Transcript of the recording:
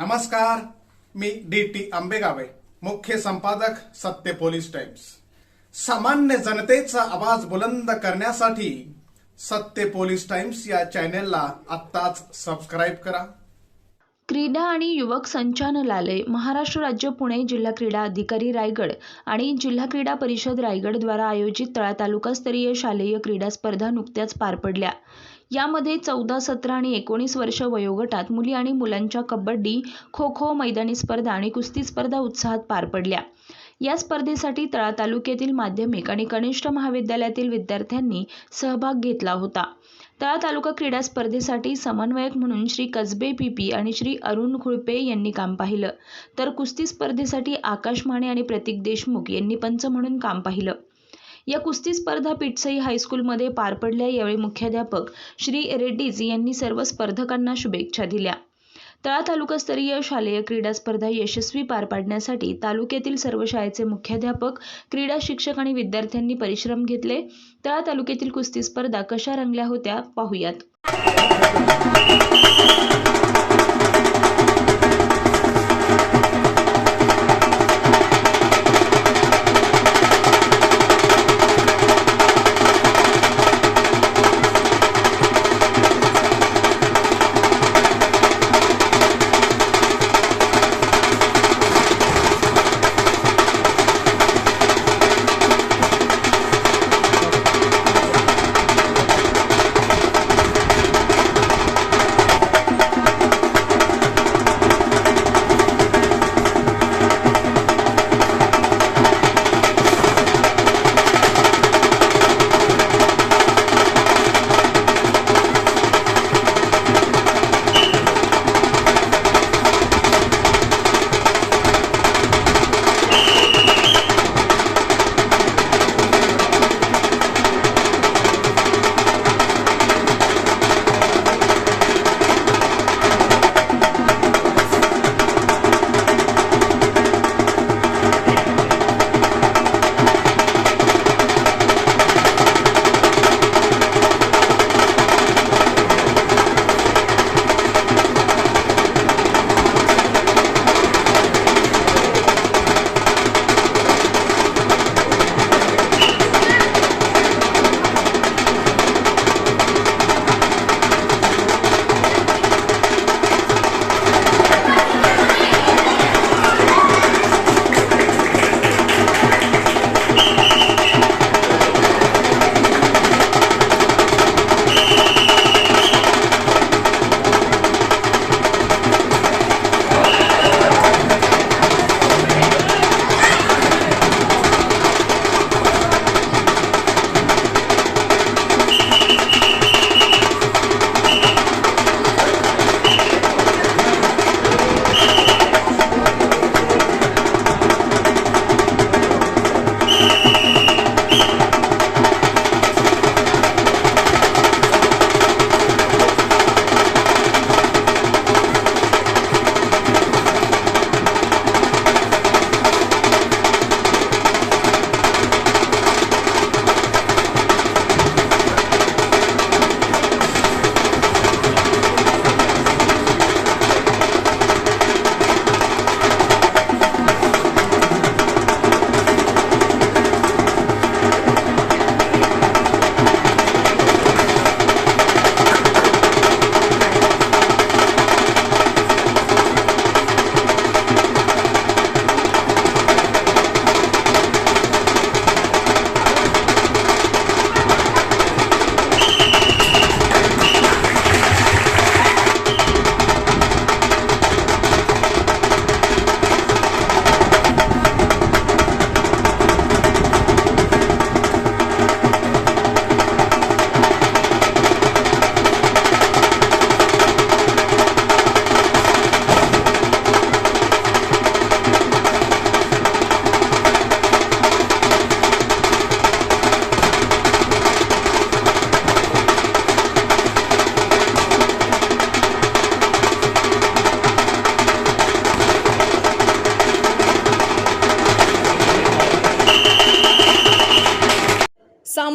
नमस्कार मी D T आंबेगावे मुख्य संपादक सत्य पोलीस टाइम्स. सामान्य जनतेचा आवाज बुलंद करण्यासाठी सत्य पोलीस टाइम्स या चॅनेलला आत्ताच सबस्क्राईब करा. क्रीडा आणि युवक संचालनालय महाराष्ट्र राज्य पुणे जिल्हा क्रीडा अधिकारी रायगड आणि जिल्हा क्रीडा परिषद रायगडद्वारा आयोजित तळा तालुकास्तरीय शालेय क्रीडा स्पर्धा नुकत्याच पार पडल्या. यामध्ये चौदा सतरा आणि एकोणीस वर्ष वयोगटात मुली आणि मुलांच्या कबड्डी खो खो मैदानी स्पर्धा आणि कुस्ती स्पर्धा उत्साहात पार पडल्या. या स्पर्धेसाठी तळा तालुक्यातील माध्यमिक आणि कनिष्ठ महाविद्यालयातील विद्यार्थ्यांनी सहभाग घेतला होता. तळा तालुका क्रीडा स्पर्धेसाठी समन्वयक म्हणून श्री कसबे पीपी आणि श्री अरुण खुळपे यांनी काम पाहिलं. तर कुस्ती स्पर्धेसाठी आकाश माने आणि प्रतीक देशमुख यांनी पंच म्हणून काम पाहिलं. या कुस्ती स्पर्धा पिटसई हायस्कूलमध्ये पार पडल्या. यावेळी मुख्याध्यापक श्री रेड्डीज यांनी सर्व स्पर्धकांना शुभेच्छा दिल्या. तळा तालुकास्तरीय शालेय क्रीडा स्पर्धा यशस्वी पार पाडण्यासाठी तालुक्यातील सर्व शाळेचे मुख्याध्यापक क्रीडा शिक्षक आणि विद्यार्थ्यांनी परिश्रम घेतले. तळा तालुक्यातील कुस्ती स्पर्धा कशा रंगल्या होत्या पाहूयात.